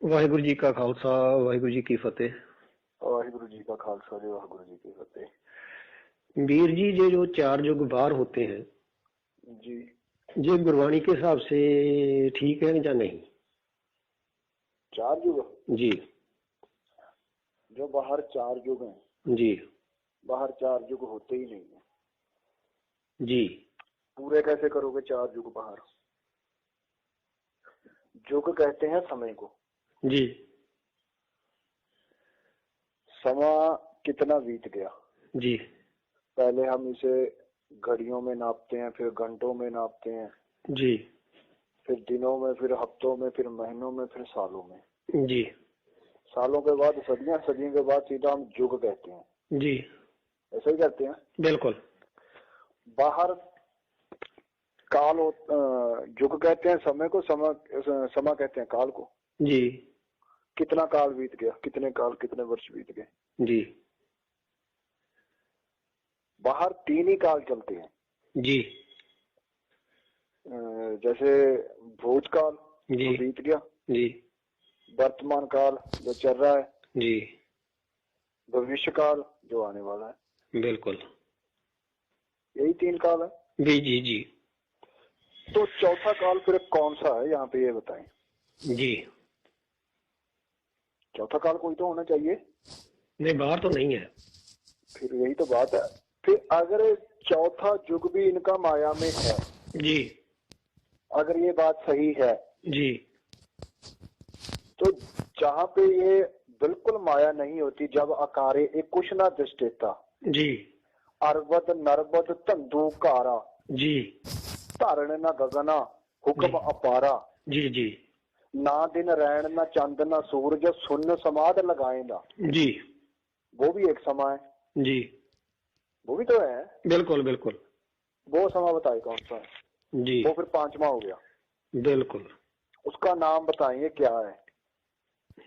ਵਾਹਿਗੁਰੂ ਜੀ ਕਾ ਖਾਲਸਾ ਵਾਹਿਗੁਰੂ ਜੀ ਕੀ ਫਤਿਹ वाहिगुरु जी का खालसा जी वाहिगुरु जी की फतेह वीर जी ये जो चार युग बार होते हैं जी ये गुरबाणी के हिसाब से ठीक है या नहीं चार युग जी जो बाहर चार युग हैं जी बाहर चार युग होते ही नहीं है जी पूरे कैसे करोगे चार युग बाहर युग कहते हैं समय को जी। समा कितना बीत गया? जी। पहले हम इसे घड़ियों में नापते हैं फिर घंटों में नापते हैं। जी। फिर दिनों में फिर हफ्तों में फिर महीनों में फिर सालों में। जी। सालों के बाद सदियाँ सदियों के बाद सीधा हम युग कहते हैं। जी। ऐसा ही कहते हैं? बिल्कुल। बाहर काल युग कहते हैं समय को समा समा कहते हैं काल को। जी। कितना काल बीत गया कितने काल कितने वर्ष बीत गए। जी। बाहर तीन ही काल चलते हैं। जी। जैसे भूतकाल जी। जो बीत गया। जी। वर्तमान काल जो चल रहा है। जी। भविष्य काल जो आने वाला है। बिल्कुल। यही तीन काल है। जी जी जी। तो चौथा काल फिर कौन सा है यहाँ पे ये बताएँ। जी। चौथा काल कोई तो होना चाहिए। नहीं बाहर तो नहीं है। फिर यही तो बात है। फिर अगर चौथा युग भी इनका माया में है जी। अगर ये बात सही है जी। तो जहाँ पे ये बिल्कुल माया नहीं होती जब अकारे एक कुछ ना दृष्टिता जी। अर्वत नर्वत तंदूकारा जी। धारण न गगना हुक्म अपारा। जी जी। ना दिन रैन ना चंद ना सूरज सुन समाध लगाएगा जी। वो भी एक समा है। जी। वो भी तो है। बिल्कुल बिल्कुल। वो समा बताए कौन सा है? जी। वो फिर पांचवा हो गया। बिल्कुल। उसका नाम बताएँगे क्या है?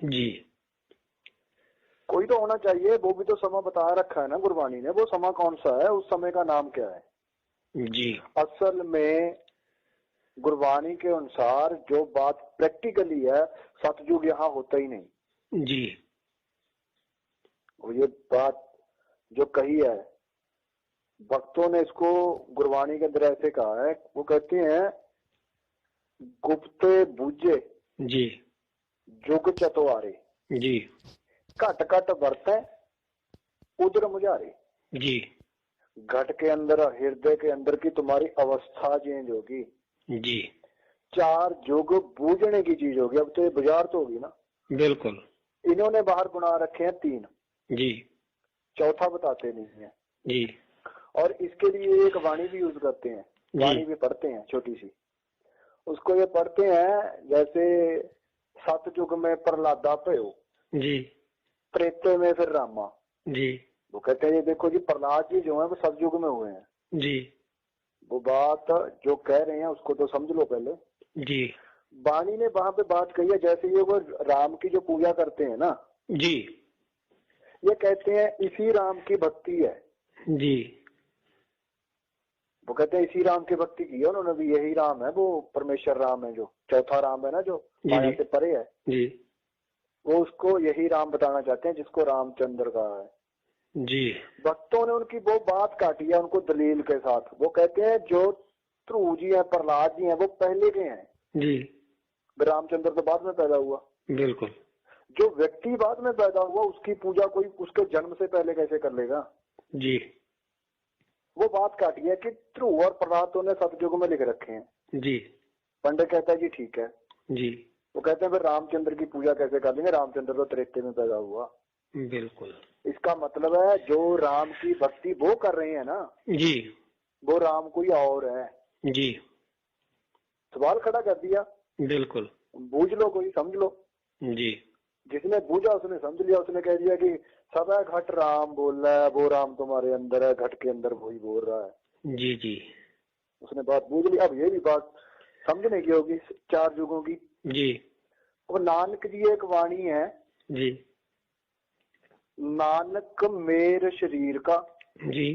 जी। कोई तो होना चाहिए वो भी तो समा बता रखा है ना गुरबानी ने। वो समा कौन सा है? उस समय का नाम क्या है? जी। असल में गुरबानी के अनुसार जो बात प्रैक्टिकली है सतयुग यहाँ होता ही नहीं। जी। और ये बात जो कही है भक्तों ने इसको गुरबाणी के अंदर ऐसे कहा है वो कहते हैं गुप्ते बूझे जी। जुग चतवारे जी। घट घट वरत उधर मुझारे जी। घट के अंदर हृदय के अंदर की तुम्हारी अवस्था चेंज होगी। जी। चार युग बूझने की चीज़ होगी। अब तो ये बाज़ार तो होगी ना। बिल्कुल। इन्होंने बाहर बना रखे हैं तीन। जी। चौथा बताते नहीं है। जी। और इसके लिए एक वाणी भी यूज़ करते हैं। वाणी भी पढ़ते हैं छोटी सी। उसको ये पढ़ते हैं जैसे सतयुग में प्रहलादा भयो जी। त्रेते में फिर रामा। जी। वो कहते हैं ये देखो जी प्रहलाद जी जो है वो सतयुग में हुए हैं। जी। वो बात जो कह रहे हैं उसको तो समझ लो पहले। जी। वाणी ने वहाँ पे बात कही है जैसे ये वो राम की जो पूजा करते हैं ना जी। ये कहते हैं इसी राम की भक्ति है। जी। वो कहते हैं इसी राम की भक्ति की है उन्होंने भी यही राम है वो परमेश्वर राम है जो चौथा राम है ना जो माया से परे है। जी। वो उसको यही राम बताना चाहते हैं जिसको रामचंद्र कहा है। जी। भक्तों ने उनकी वो बात काटी है उनको दलील के साथ। वो कहते हैं जो ध्रुव जी हैं प्रहलाद जी हैं वो पहले के हैं। जी। रामचंद्र तो बाद में पैदा हुआ। बिल्कुल। जो व्यक्ति बाद में पैदा हुआ उसकी पूजा कोई उसके जन्म से पहले कैसे कर लेगा? जी। वो बात काटी है कि ध्रुव और प्रहलाद तो ने सतयुग में लिख रखे हैं। जी। पंडित कहता है जी ठीक है। जी। वो कहते हैं फिर रामचंद्र की पूजा कैसे कर लेंगे? रामचंद्र तो त्रेते में पैदा हुआ। बिल्कुल। इसका मतलब है जो राम की भक्ति वो कर रहे हैं ना जी। वो राम कोई और है। जी। सवाल खड़ा कर दिया। बिल्कुल। बूझ लो कोई समझ लो। जी। जिसने बूझा उसने समझ लिया उसने कह दिया कि सब है घट राम बोल रहा है वो राम तुम्हारे अंदर है घट के अंदर वही बोल रहा है। जी जी। उसने बात बूझ ली। अब ये भी बात समझने की होगी चार युगों की। जी। और नानक जी एक वाणी है। जी। नानक मेर शरीर का। जी।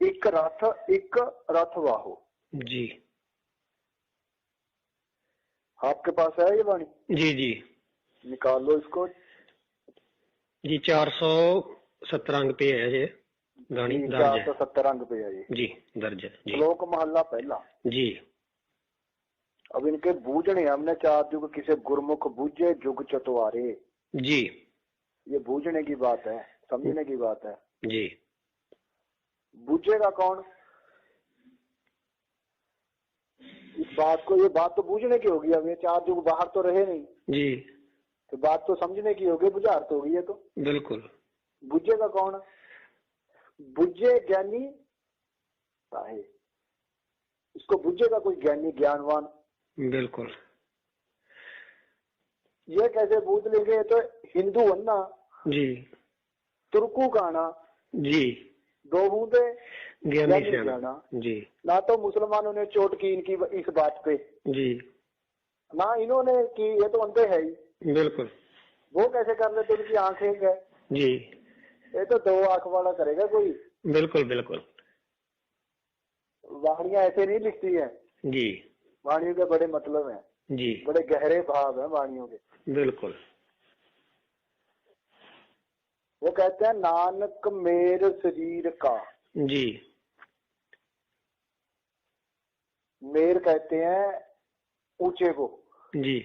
एक रथ एक रथ वाहो जी। आपके पास है ये वाणी? जी जी। निकाल लो इसको। जी चार सौ सत्तर अंग पे है ये गानी चार दर्ज सौ सत्तर अंग पे है ये। जी दर्ज है जी। श्लोक महला पहला। जी। अब इनके बूझने हमने चार युग किसे गुरमुख बूझे जुग चतवारे जी। ये बूझने की बात है समझने की बात है। जी। बूझेगा कौन? इस बात को ये बात तो बूझने की होगी अब ये चार जो बाहर तो रहे नहीं। जी। तो बात तो समझने की होगी बुझार तो होगी ये तो। बिल्कुल। बुझेगा कौन? बुझे ज्ञानी इसको बुझेगा कोई ज्ञानी ज्ञानवान? बिल्कुल। ये कैसे बूझ लेंगे? ये तो हिंदू अन्ना जी। तुर्कू गाना जी। दो बूंदे जाना। जी। ना तो मुसलमानों ने चोट की इनकी इस बात पे। जी। ना इन्होंने की ये तो अंधे है ही। बिल्कुल। वो कैसे कर लेते उनकी आँखें है? जी। ये तो दो आँख वाला करेगा कोई। बिल्कुल बिल्कुल। वाणिया ऐसे नहीं लिखती है। जी। वाणियों के बड़े मतलब है। जी। बड़े गहरे भाव है वाणियों के। बिल्कुल। वो कहते हैं नानक मेर शरीर का। जी। मेर कहते हैं ऊँचे को जी।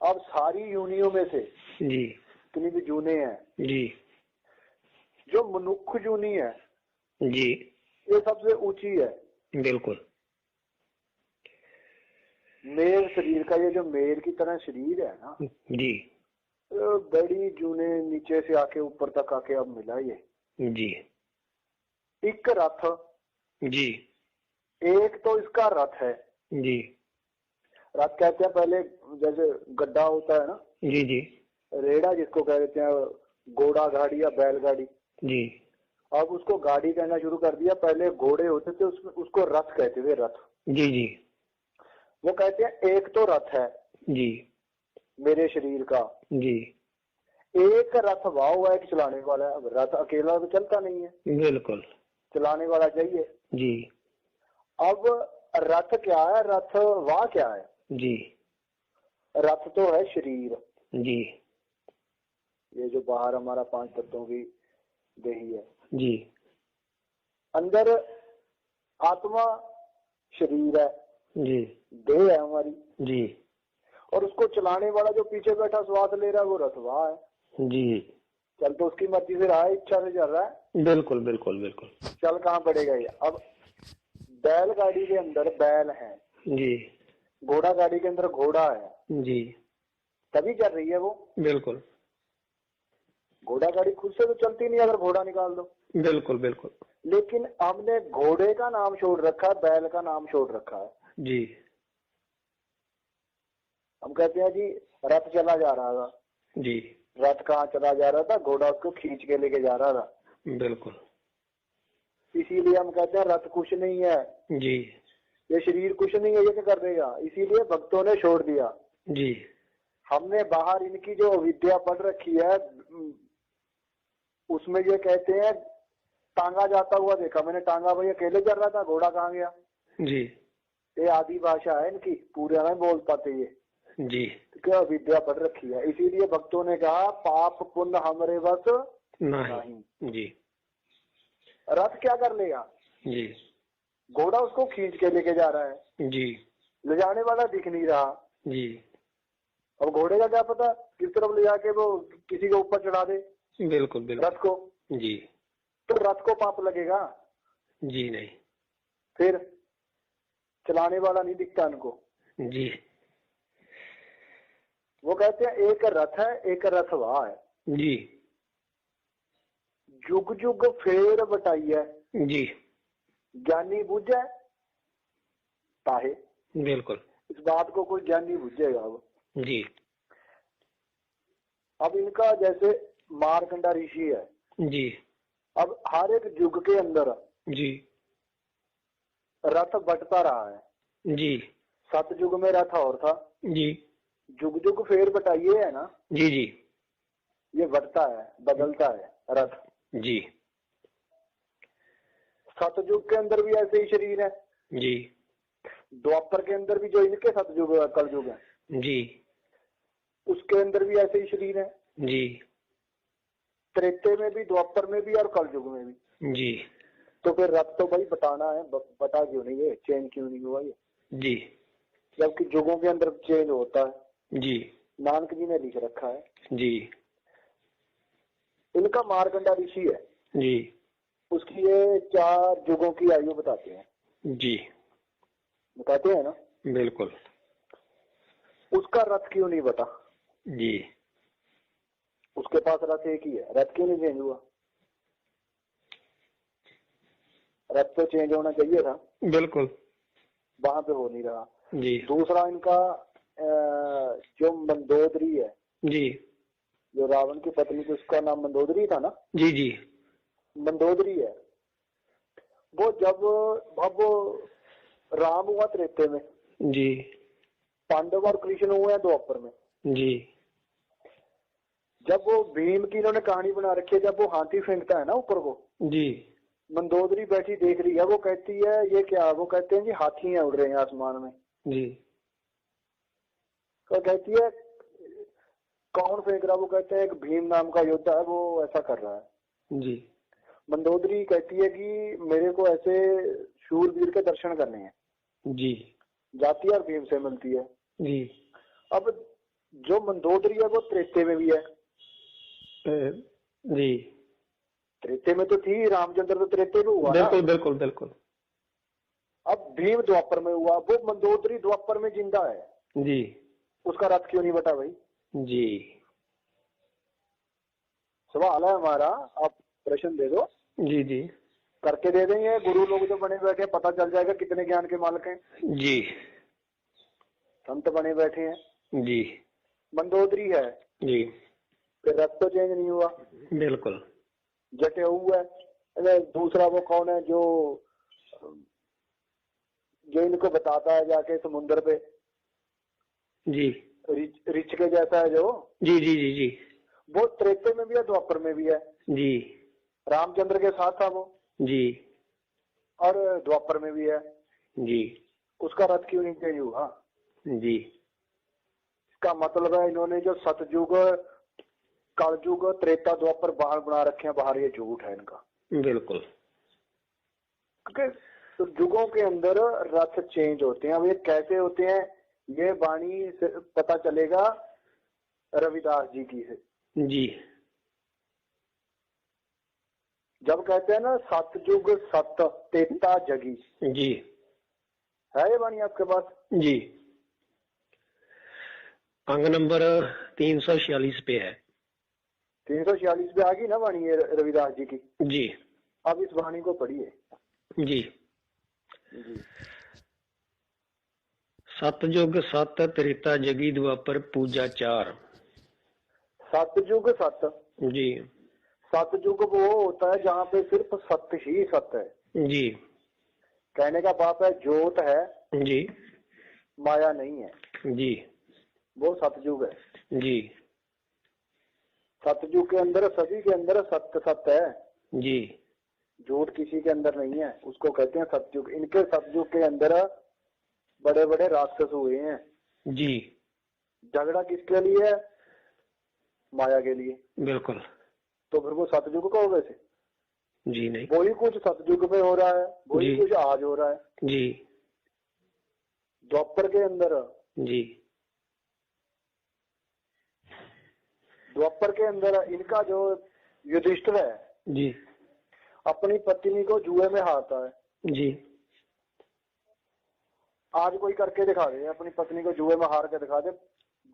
अब सारी यूनियों में से जी। कितनी भी जूने हैं जी। जो मनुख जूनी है जी। ये सबसे ऊँची है। बिल्कुल। मेर शरीर का ये जो मेर की तरह शरीर है ना जी। ये बड़ी जूने नीचे से आके ऊपर तक आके अब मिला ये। जी। एक रथ। जी। एक तो इसका रथ है। जी। रथ कहते हैं पहले जैसे गड्ढा होता है ना जी जी। रेड़ा जिसको कह देते हैं घोड़ा गाड़ी या बैलगाड़ी जी। अब उसको गाड़ी कहना शुरू कर दिया पहले घोड़े होते थे उसमें उसको रथ कहते थे रथ। जी जी। वो कहते हैं एक तो रथ है जी। मेरे शरीर का। जी। एक रथ वाह हुआ है कि चलाने वाला है। अब रथ अकेला तो चलता नहीं है। बिल्कुल। चलाने वाला चाहिए। जी। अब रथ क्या है? रथ वाह क्या है? जी। रथ तो है शरीर। जी। ये जो बाहर हमारा पाँच तत्वों की देही है। जी। अंदर आत्मा शरीर है। जी। देह है हमारी। जी। और उसको चलाने वाला जो पीछे बैठा श्वास ले रहा है वो रथवा है। जी। चल तो उसकी मर्ज़ी से रहा है इच्छा से चल रहा है। बिल्कुल बिल्कुल बिल्कुल। चल कहाँ पड़ेगा ये? अब बैलगाड़ी के अंदर बैल है। जी। घोड़ा गाड़ी के अंदर घोड़ा है। जी। तभी चल रही है वो। बिल्कुल। घोड़ा गाड़ी खुद से तो चलती नहीं अगर घोड़ा निकाल दो। बिल्कुल बिल्कुल। लेकिन हमने घोड़े का नाम छोड़ रखा है बैल का नाम छोड़ रखा है। जी। हम कहते हैं जी रथ चला जा रहा था। जी। रथ कहाँ चला जा रहा था? घोड़ा उसको खींच के लेके जा रहा था। बिल्कुल। इसीलिए हम कहते हैं रथ कुछ नहीं है। जी। ये शरीर कुछ नहीं है ये क्या कर देगा? इसीलिए भक्तों ने छोड़ दिया। जी। हमने बाहर इनकी जो विद्या पढ़ रखी है उसमें ये कहते हैं टांगा जाता हुआ देखा। मैंने टांगा भाई अकेले चल रहा था घोड़ा कहाँ गया? जी। ये आदि भाषा है इनकी पूरे नहीं बोल पाते ये। जी। क्या विद्या पढ़ रखी है? इसीलिए भक्तों ने कहा पाप पुण्य हमारे बस नहीं। जी। रथ क्या कर लेगा जी। घोड़ा उसको खींच के लेके जा रहा है। जी। ले जाने वाला दिख नहीं रहा। जी। अब घोड़े का क्या पता किस तरफ़ ले जाके वो किसी के ऊपर चढ़ा दे? बिल्कुल बिल्कुल। रथ को। जी। तो रथ को पाप लगेगा। जी नहीं। फिर चलाने वाला नहीं दिखता उनको। जी। वो कहते हैं एक रथ है एक रथ वाह है। जी। जुग जुग फेर बटाई है जी। ज्ञानी बुझे ताहे। बिल्कुल। इस बात को कोई ज्ञानी बुझेगा अब जी। अब इनका जैसे मारकंडा ऋषि है। जी। अब हर एक युग के अंदर जी। रथ बटता रहा है। जी। सतयुग में रथ और था। जी। जुग जुग फेर बटाइए है ना? जी जी। ये बढ़ता है बदलता है रथ। जी। सतयुग के अंदर भी ऐसे ही शरीर है। जी। द्वापर के अंदर भी जो इनके सतयुग कलयुग है। जी। उसके अंदर भी ऐसे ही शरीर है। जी। त्रेते में भी द्वापर में भी और कलयुग में भी। जी। तो फिर रथ तो भाई बताना है बता क्यों नहीं है चेंज क्यों नहीं हुआ ये? जी। जबकि युगों के अंदर चेंज होता है। जी। नानक जी ने लिख रखा है। जी। इनका मारकंडा ऋषि है। जी। उसकी ये चार युगों की आयु बताते हैं। जी। बताते हैं ना? बिल्कुल। उसका रथ क्यों नहीं बता जी। उसके पास रथ एक ही है। रथ क्यों नहीं चेंज हुआ? रथ तो चेंज होना चाहिए था। बिल्कुल। वहाँ पे हो नहीं रहा। जी। दूसरा इनका जो मंदोदरी है। जी। जो रावण की पत्नी थी उसका नाम मंदोदरी था ना? जी जी। मंदोदरी है। वो जब अब राम हुआ त्रेते में। जी। पांडव और कृष्ण हुए हैं द्वापर में। जी। जब वो भीम की इन्होंने कहानी बना रखी है जब वो हाथी फेंकता है ना ऊपर को? जी। मंदोदरी बैठी देख रही है वो कहती है ये क्या? वो कहते हैं जी हाथी हैं उड़ रहे हैं आसमान में। जी। तो कहती है कौन फेंक रहा? वो कहते हैं एक भीम नाम का योद्धा है वो ऐसा कर रहा है। जी। मंदोदरी कहती है कि मेरे को ऐसे शूरवीर के दर्शन करने हैं। जी। जाती है और भीम से मिलती है। जी। अब जो मंदोदरी है वो त्रेते में भी है। जी। त्रेते में तो थी रामचंद्र तो त्रेते में हुआ बिल्कुल बिल्कुल बिल्कुल। अब भीम द्वापर में हुआ वो मंदोदरी द्वापर में ज़िंदा है। जी। उसका रथ क्यों नहीं बटा भाई? जी। सवाल है हमारा आप प्रश्न दे दो। जी जी। करके दे देंगे गुरु लोग जो बने बैठे हैं पता चल जाएगा कितने ज्ञान के मालिक हैं। जी। संत बने बैठे हैं। जी। मंदोदरी है। जी। फिर रथ तो चेंज नहीं हुआ। बिल्कुल। जटेऊ है। अरे दूसरा वो कौन है जो जो इनको बताता है जाके समुन्द्र पे? जी। रिच, रिच के जैसा है जो? जी जी जी जी। वो त्रेते में भी है द्वापर में भी है। जी। रामचंद्र के साथ था वो। जी। और द्वापर में भी है। जी। उसका रथ क्यों नहीं चाहिए हुआ? जी। इसका मतलब है इन्होंने जो सतयुग कलयुग त्रेता द्वापर बाहर बना रखे हैं बाहर ये झूठ है इनका। बिल्कुल। क्योंकि तो युगों के अंदर रथ चेंज होते हैं। अब ये कैसे होते हैं ये वाणी पता चलेगा रविदास जी की से। जी। जब कहते हैं ना सतयुग सत तेता जगी। जी। है ये वाणी आपके पास? जी। अंग नंबर तीन सौ छियालीस पे है। तीन सौ छियालीस पे आ गई ना वाणी रविदास जी की? जी। अब इस वाणी को पढ़िए। जी। जी। सतयुग सत त्रेता जगी द्वापर पूजा चार। सतयुग सत। जी। सतयुग वो होता है जहाँ पे सिर्फ़ सत्य ही सत्य है। जी। कहने का बात है जोत है जी। माया नहीं है। जी। वो सतयुग है। जी। सतयुग के अंदर सभी के अंदर सत्य सत्य है। जी। झूठ किसी के अंदर नहीं है। उसको कहते हैं सतयुग। इनके सतयुग के अंदर बड़े बड़े राक्षस हुए हैं। जी। झगड़ा किसके लिए है? माया के लिए। बिल्कुल। तो फिर वो सतयुग का हो वैसे जी नहीं। वही कुछ सतयुग में हो रहा है। वही कुछ आज हो रहा है। जी। द्वापर के अंदर जी। द्वापर के अंदर इनका जो युधिष्ठिर है जी। अपनी पत्नी को जुए में हारता है। जी। आज कोई करके दिखा दे अपनी पत्नी को जुए में हार के दिखा दे।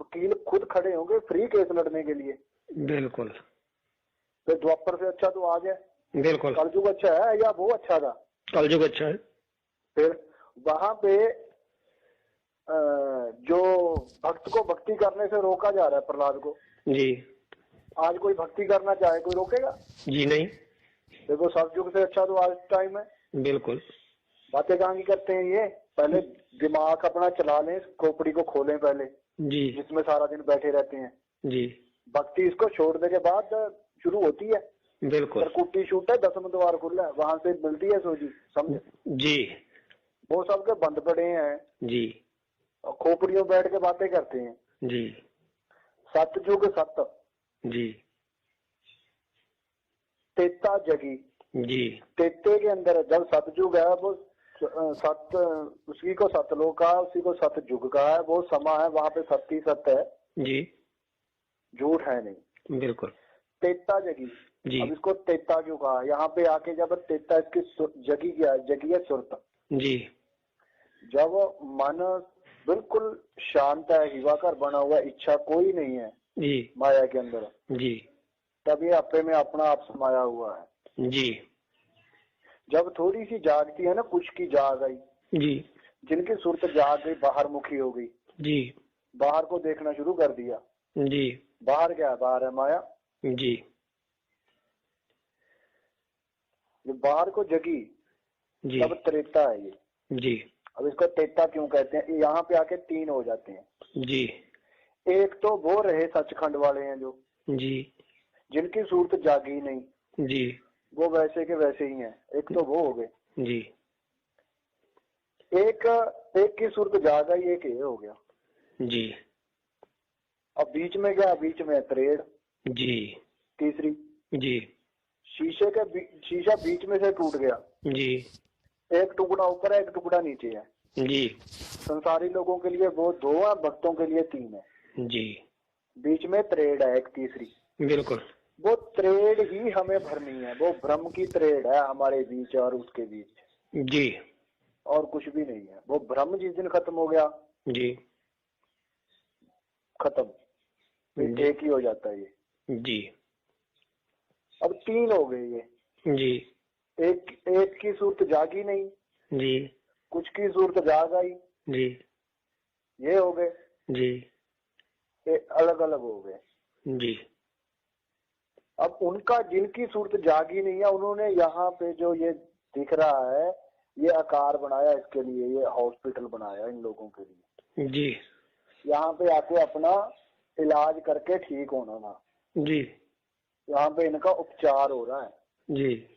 वकील खुद खड़े होंगे फ्री केस लड़ने के लिए। बिल्कुल। फिर द्वापर से अच्छा तो आज है। बिल्कुल। कलजुग अच्छा है या वो अच्छा था? कलजुग अच्छा है। फिर वहाँ पे जो भक्त को भक्ति करने से रोका जा रहा है प्रहलाद को। जी। आज कोई भक्ति करना चाहे कोई रोकेगा? जी नहीं। देखो सतयुग से अच्छा तो आज टाइम है। बिल्कुल। बातें कहाँ की करते हैं ये? पहले दिमाग अपना चला लें खोपड़ी को खोलें पहले जी। जिसमें सारा दिन बैठे रहते हैं। जी। भक्ति इसको छोड़ने के बाद शुरू होती है। बिल्कुल। सरकुट्टी शूट है दसम द्वार खुला है वहाँ से मिलती है सोजी समझ? जी। वो सबके बंद पड़े हैं। जी। खोपड़ियों बैठ के बातें करते हैं। जी। सतयुग सत जी। तेता जगी। जी। तेते के अंदर जब सतयुग है वो सत उसी को सतलोक का है उसी को सतयुग का है वो समा है वहाँ पे सत्य सत्य है। जी। झूठ है नहीं। बिल्कुल। तेता जगी। जी। अब इसको तेता क्यों कहा? यहाँ पे आके जब तेता इसकी जगी क्या है जगी है सुरत। जी। जब मन बिल्कुल शांत है हिवाकर बना हुआ इच्छा कोई नहीं है जी। माया के अंदर। जी। तब ये अपने में अपना आप समाया हुआ है। जी। जब थोड़ी सी जागती है ना कुछ की जाग आई। जी। जिनकी सूरत जाग गई बाहर मुखी हो गई। जी। बाहर को देखना शुरू कर दिया। जी। बाहर क्या है? बाहर है माया। जी। ये बाहर को जगी। जी। तब त्रेता है ये। जी। अब इसको तेता क्यों कहते हैं? यहाँ पे आके तीन हो जाते हैं। जी। एक तो वो रहे सचखंड वाले हैं जो जी। जिनकी सूरत जागी नहीं। जी। वो वैसे के वैसे ही हैं। एक तो वो हो गए। जी। एक एक की सूरत जाग आई एक ये हो गया। जी। अब बीच में क्या? बीच में त्रेड़ जी। तीसरी। जी। शीशे के बी- शीशा बीच में से टूट गया। जी। एक टुकड़ा ऊपर है एक टुकड़ा नीचे है। जी। संसारी लोगों के लिए वो दो है भक्तों के लिए तीन है। जी। बीच में त्रेड़ है एक तीसरी। बिल्कुल। वो त्रेड़ ही हमें भरनी है वो भ्रम की त्रेड़ है हमारे बीच और उसके बीच। जी। और कुछ भी नहीं है। वो भ्रम जिस दिन खत्म हो गया जी। खत्म। एक ही हो जाता है ये। जी। अब तीन हो गए ये। जी। एक एक की सूरत जागी नहीं जी। कुछ की सूरत जाग आई जी। ये हो गए। जी। अलग अलग हो गए। जी। अब उनका जिनकी सूरत जागी नहीं है उन्होंने यहाँ पे जो ये दिख रहा है ये आकार बनाया इसके लिए ये हॉस्पिटल बनाया इन लोगों के लिए। जी। यहाँ पे आके अपना इलाज करके ठीक होना ना। जी। यहाँ पे इनका उपचार हो रहा है। जी।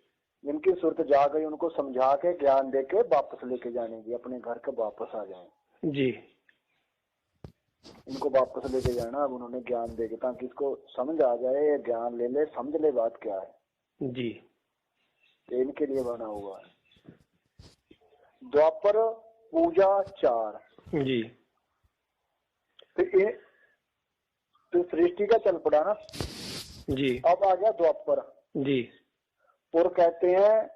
जिनकी सूरत जाग गई उनको समझा के ज्ञान दे के वापस लेके जाने की अपने घर के वापस आ जाए। जी। इनको वापस लेके जाना अब उन्होंने ज्ञान दे के ताकि इसको समझ आ जाए ये ज्ञान ले ले समझ ले बात क्या है। जी। इनके लिए बना हुआ है। द्वापर पूजा चार। जी। फिर ये तो सृष्टि का चल पड़ा ना? जी। अब आ गया द्वापर। जी। पुर कहते हैं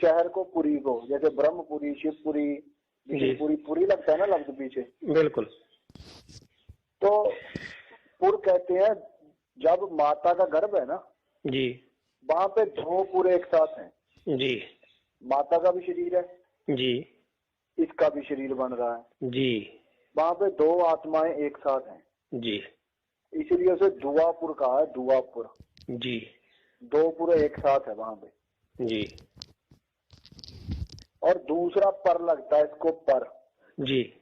शहर को पुरी को जैसे ब्रह्मपुरी शिवपुरी विष्णुपुरी पुरी लगता है ना लफ्ज पीछे? बिल्कुल। तो पुर कहते हैं जब माता का गर्भ है ना जी। वहाँ पे दो पूरे एक साथ हैं। जी। माता का भी शरीर है। जी। इसका भी शरीर बन रहा है। जी। वहाँ पे दो आत्माएँ एक साथ हैं। जी। इसीलिए उसे दुआपुर कहा है दुआपुर जी। दो पूरे एक साथ है वहाँ पे। जी। और दूसरा पर लगता है इसको पर। जी।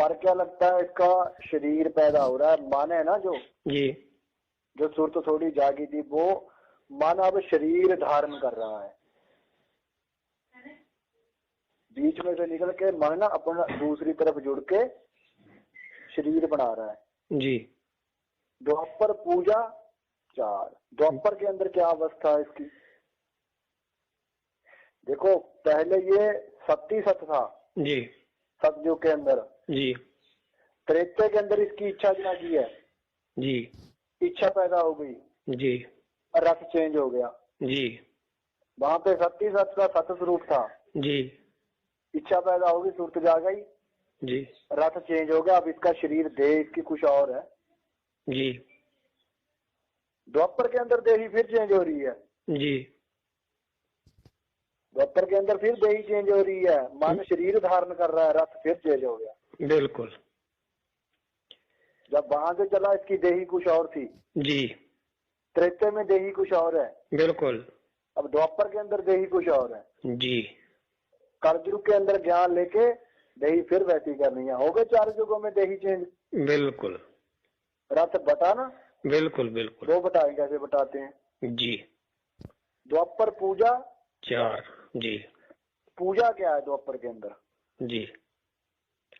पर क्या लगता है इसका शरीर पैदा हो रहा है? मन है ना जो? जी। जो सुरत थोड़ी जागी थी वो मन अब शरीर धारण कर रहा है। बीच में से निकल के मन ना अपना दूसरी तरफ़ जुड़ के शरीर बना रहा है। जी। द्वापर पूजा चार। द्वापर के अंदर क्या अवस्था है इसकी? देखो पहले ये सत्य सत था। जी। सतयुग के अंदर। जी। त्रेते के अंदर इसकी इच्छा जागी है। जी। इच्छा पैदा हो गई। जी। रथ चेंज हो गया। जी। वहाँ पे सत्य सत का सत स्वरूप था। जी। इच्छा पैदा होगी सूरत जा गई। जी। रथ चेंज हो गया। अब इसका शरीर देह इसकी कुछ और है। जी। द्वापर के अंदर देही फिर चेंज हो रही है। जी। द्वापर के अंदर फिर देही चेंज हो रही है। मन शरीर धारण कर रहा है। रथ फिर चेंज हो गया। बिल्कुल। जब वहाँ से चला इसकी देही कुछ और थी। जी। त्रेते में देही कुछ और है। बिल्कुल। अब द्वापर के अंदर देही कुछ और है। जी। कलयुग के अंदर ज्ञान लेके देही फिर वैसी करनी है। हो गए चार युगों में देही चेंज बिल्कुल। रथ बटा ना? बिल्कुल बिल्कुल। वो बताए कैसे बताते हैं? जी। द्वापर पूजा? चार। जी। पूजा क्या है द्वापर के अंदर? जी।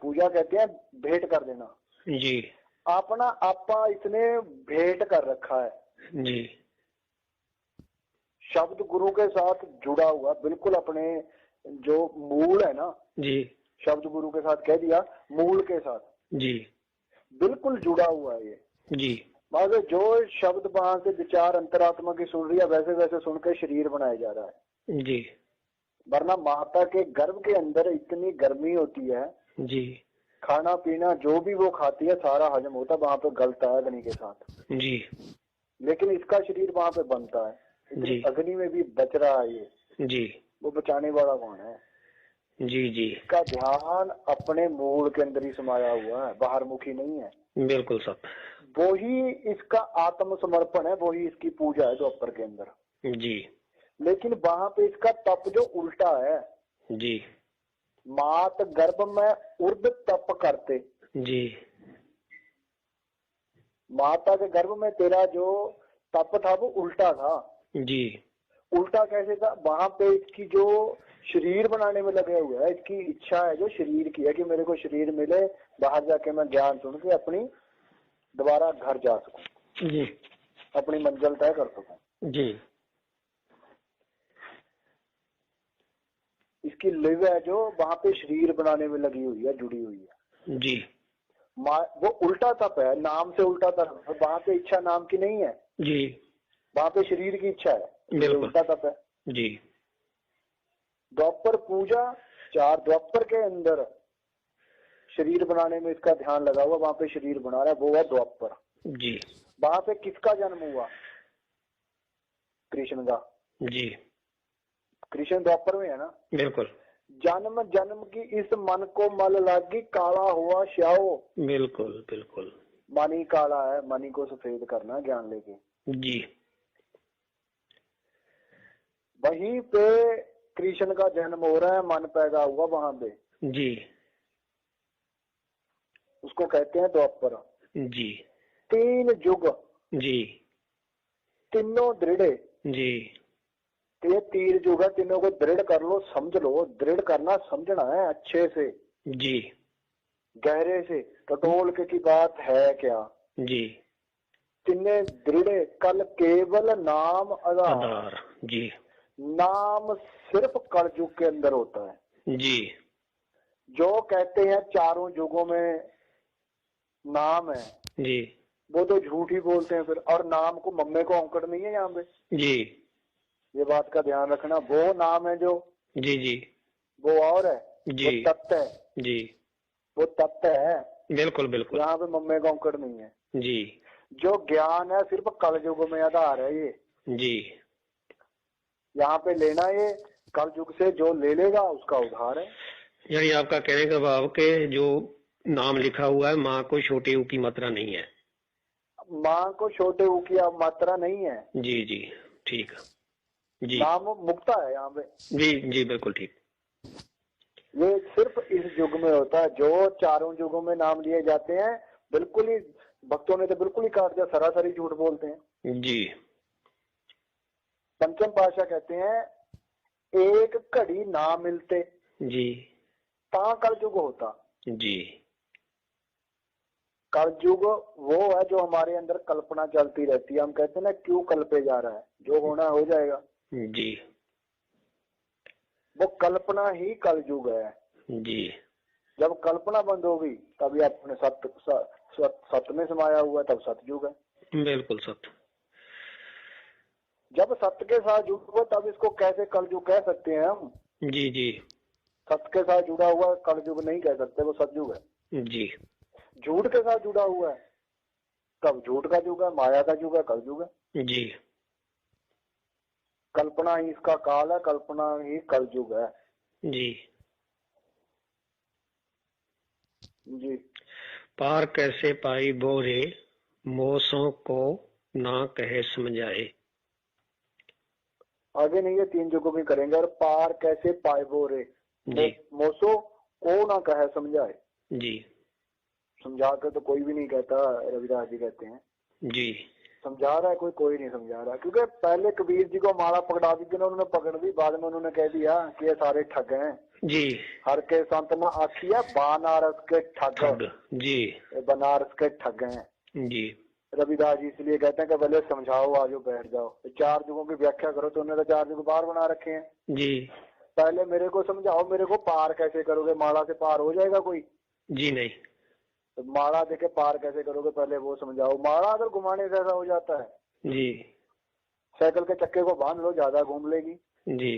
पूजा कहते हैं भेंट कर देना। जी। अपना आपा इसने भेंट कर रखा है। जी। शब्द गुरु के साथ जुड़ा हुआ बिल्कुल अपने जो मूल है ना जी। शब्द गुरु के साथ कह दिया मूल के साथ। जी। बिल्कुल जुड़ा हुआ है ये। जी। मगर जो शब्द वहाँ से विचार अंतरात्मा की सुन रही है वैसे वैसे सुनकर शरीर बनाया जा रहा है। जी। वरना माता के गर्भ के अंदर इतनी गर्मी होती है जी। खाना पीना जो भी वो खाती है सारा हजम होता है वहाँ पे गलता है अग्नि के साथ। जी। लेकिन इसका शरीर वहाँ पे बनता है। जी। अग्नि में भी बच रहा है ये। जी। वो बचाने वाला कौन है? जी जी। इसका ध्यान अपने मूल के अंदर ही समाया हुआ है बाहर मुखी नहीं है। बिल्कुल सब वो ही इसका आत्म समर्पण है वो ही इसकी पूजा है जो अपर के अंदर। जी। लेकिन वहाँ पे इसका तप जो उल्टा है जी। मात गर्भ में उर्द तप करते जी माता के गर्भ में तेरा जो तप था वो उल्टा था जी उल्टा कैसे था वहाँ पे इसकी जो शरीर बनाने में लगे हुए है इसकी इच्छा है जो शरीर की है कि मेरे को शरीर मिले बाहर जाके मैं ज्ञान सुन के अपनी दोबारा घर जा सकूँ जी अपनी मंजिल तय कर सकूँ जी इसकी लिव है जो वहाँ पे शरीर बनाने में लगी हुई है जुड़ी हुई है। जी। वो उल्टा तप है नाम से उल्टा तप है वहाँ पे इच्छा नाम की नहीं है। जी। वहाँ पे शरीर की इच्छा है उल्टा तप है। जी। द्वापर पूजा चार द्वापर के अंदर शरीर बनाने में इसका ध्यान लगा हुआ वहाँ पे शरीर बना रहा है वो है द्वापर जी। वहाँ पे किसका जन्म हुआ? कृष्ण का। जी। कृष्ण द्वापर में है ना? बिल्कुल। जन्म जन्म की इस मन को मल लागी काला हुआ श्याओ बिल्कुल बिल्कुल। मनी काला है मनी को सफ़ेद करना ज्ञान लेके। जी। वहीं पे कृष्ण का जन्म हो रहा है मन पैदा हुआ वहाँ पे। जी। उसको कहते हैं द्वापर जी। तीन युग जी। तीनों दृढ़। जी। तो तीर युग है तीनों को दृढ़ कर लो समझ लो। दृढ़ करना समझना है अच्छे से। जी। गहरे से। टटोल के की बात है क्या? जी। तिन्ने दृढ़ कल केवल नाम आधार। आधार जी। नाम सिर्फ़ कलयुग के अंदर होता है। जी। जो कहते हैं चारों युगों में नाम है जी। वो तो झूठ ही बोलते हैं फिर। और नाम को मम्मे को औंकड़ नहीं है यहाँ पे। जी। ये बात का ध्यान रखना। वो नाम है जो जी जी। वो और है। वो जी तत्व है। जी। वो तत्व है। बिल्कुल बिल्कुल। यहाँ पे मम्मे का औंकड़ नहीं है। जी। जो ज्ञान है सिर्फ़ कल युग में आधार है ये। जी। यहाँ पे लेना ये कल युग से जो ले लेगा उसका उधार है। यानी आपका कहने का भाव के जो नाम लिखा हुआ है माँ को छोटे ऊ की मात्रा नहीं है। माँ को छोटे ऊ की मात्रा नहीं है। जी जी। ठीक। जी। नाम मुक्ता है यहाँ पे। जी जी बिल्कुल ठीक। ये सिर्फ़ इस युग में होता है जो चारों युगों में नाम लिए जाते हैं बिल्कुल ही भक्तों ने तो बिल्कुल ही काट दिया सरासरी झूठ बोलते हैं। जी। पंचम पाशाह कहते हैं एक घड़ी ना मिलते जी। ता कल युग होता। जी। कल युग वो है जो हमारे अंदर कल्पना चलती रहती है। हम कहते हैं ना क्यों कल्पे जा रहा है? जो होना हो जाएगा। जी। वो कल्पना ही कल युग है। जी। जब कल्पना बंद होगी तभी अपने सत्य सत्य में समाया हुआ तब सतयुग है। बिल्कुल सत्य जब सत्य के साथ जुड़ हुआ तब इसको कैसे कलयुग कह सकते हैं हम? जी जी। सत्य के साथ जुड़ा हुआ कलयुग नहीं कह सकते वो सतयुग है। जी। झूठ के साथ जुड़ा हुआ है तब झूठ का युग है माया का युग है कलयुग है। जी। कल्पना ही इसका काल है कल्पना ही कलयुग है। जी। जी। पार कैसे पाई बोरे मोसों को ना कहे समझाए। आगे नहीं है तीन युगों में करेंगे। और पार कैसे पाए बोरे जी। मोसो को ना कहे समझाए। जी। समझा कर तो कोई भी नहीं कहता रविदास जी कहते हैं। जी। समझा रहा है कोई कोई नहीं समझा रहा। क्योंकि पहले कबीर जी को माला पकड़ा दी थी ना उन्होंने पकड़ दी बाद में उन्होंने कह दिया कि ये सारे ठग हैं। जी। हर के संत न आखिया बनारस के ठग। जी। बनारस के ठग हैं। जी। रविदास जी इसलिए कहते हैं कि पहले समझाओ आजो बैठ जाओ। चार युगों की व्याख्या करो तो उन्होंने तो चार युग बाहर बना रखे हैं। जी। पहले मेरे को समझाओ मेरे को पार कैसे करोगे? माला से पार हो जाएगा कोई? जी नहीं। तो माला देके पार कैसे करोगे पहले वो समझाओ। माड़ा अगर घुमाने से ऐसा हो जाता है जी। साइकिल के चक्के को बाँध लो ज़्यादा घूम लेगी। जी।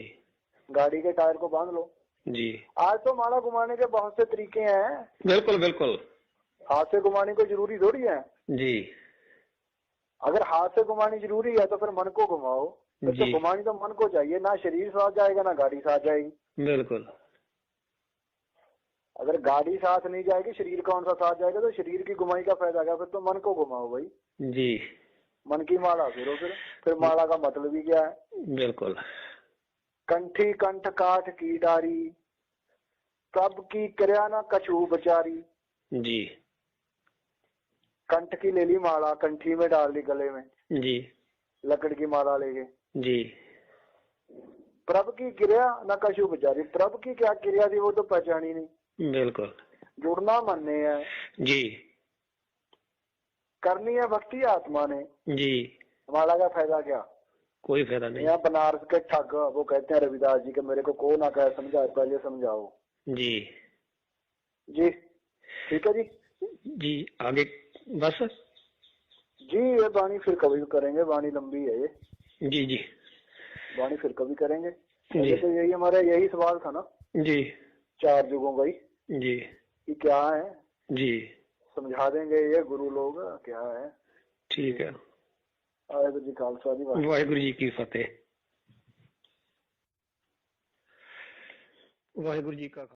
गाड़ी के टायर को बाँध लो। जी। आज तो माड़ा घुमाने के बहुत से तरीके हैं। बिल्कुल बिल्कुल। हाथ से घुमाने को ज़रूरी थोड़ी है? जी। अगर हाथ से घुमानी ज़रूरी है तो फिर मन को घुमाओ। तो घुमानी तो मन को चाहिए ना शरीर साथ जाएगा ना गाड़ी साथ जाएगी। बिल्कुल। अगर गाड़ी साथ नहीं जाएगी शरीर कौन सा साथ जाएगा? तो शरीर की घुमाई का फ़ायदा क्या? फिर तो मन को घुमाओ भाई। जी। मन की माला फिरो फिर। फिर माला का मतलब ही क्या है? बिल्कुल। कंठी कंठ काठ की डारी। कब की क्रिया ना कछू बचारी। जी। कंठ की ले ली माला कंठी में डाल ली गले में। जी। लकड़ की माला लेके। जी। प्रभ की क्रिया न कछू बचारी। प्रभ की क्या क्रिया थी वो तो पहचानी नहीं। बिल्कुल। जुड़ना मन ने है। जी। करनी है भक्ति आत्मा ने। जी। हमारा का फ़ायदा क्या? कोई फ़ायदा नहीं। यहाँ बनारस के ठग वो कहते हैं रविदास जी के मेरे को को ना कहे समझाए पहले समझाओ। जी। जी। ठीक है जी? जी आगे बस। जी ये वाणी फिर कभी करेंगे वाणी लंबी है ये। जी जी। वाणी फिर कभी करेंगे। जी। तो यही हमारा यही सवाल था ना? जी। चार युगों का ही। जी। कि क्या है? जी। समझा देंगे ये गुरु लोग क्या है। ठीक है। वाहेगुरु जी खालसा जी वाहेगुरु जी। की फतेह। वाहेगुरु जी का